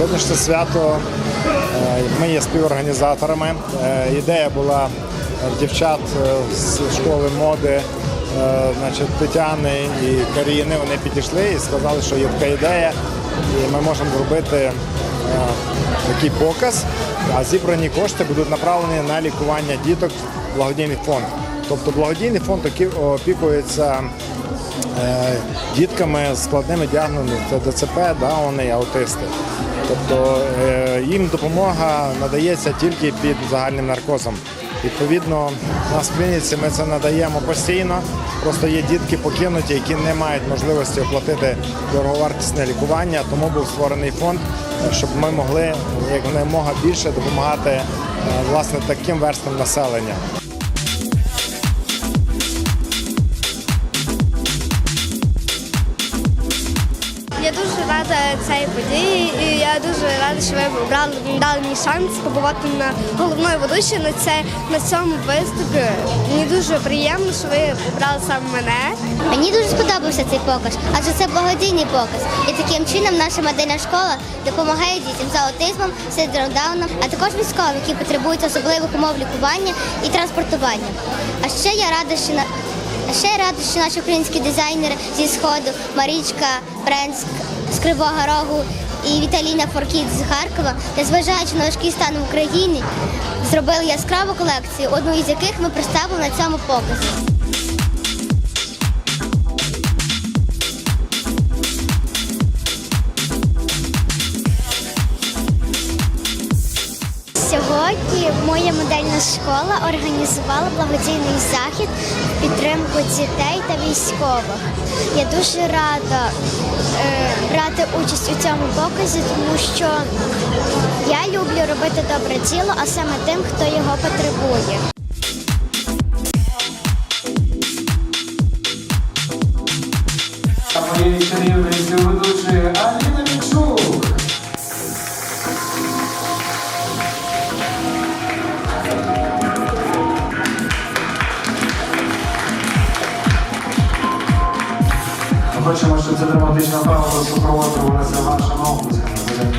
Сьогоднішнє свято е, ми є співорганізаторами. Е, Ідея була дівчат е, з школи моди, значить, Тетяни і Каріни. Вони підійшли і сказали, що є така ідея, і ми можемо зробити такий показ, а зібрані кошти будуть направлені на лікування діток в благодійний фонд. Тобто благодійний фонд опікується дітками з складними діагнозами це ДЦП, дауни і аутисти. Тобто е, їм допомога надається тільки під загальним наркозом. Відповідно, в клініці ми це надаємо постійно. Просто є дітки покинуті, які не мають можливості оплатити дороговартісне лікування, тому був створений фонд, щоб ми могли якомога більше допомагати е, власне таким верствам населення. Я дуже рада цій події, і я дуже рада, що ви обрали дали мені шанс побувати на головною ведучою на на цьому виступі. Мені дуже приємно, що ви обрали саме мене. Мені дуже сподобався цей показ, адже це благодійний показ. І таким чином наша модельна школа допомагає дітям з аутизмом, синдромом Дауна, а також військовим, які потребують особливих умов лікування і транспортування. А ще я рада, що на ще рада, що наші українські дизайнери зі сходу Марічка Бренськ з Кривого Рогу і Віталіна Форкіт з Харкова, незважаючи на важкий стан в Україні, зробили яскраву колекцію, одну із яких ми представили на цьому показі. Сьогодні моя модельна школа організувала благодійний захід в підтримку дітей та військових. Я дуже рада е, брати участь у цьому показі, тому що я люблю робити добре діло, а саме тим, хто його потребує. Моєї чарівниці ведучої хочемо, щоб ця драматична пауза супроводжувалася вашими оплесками.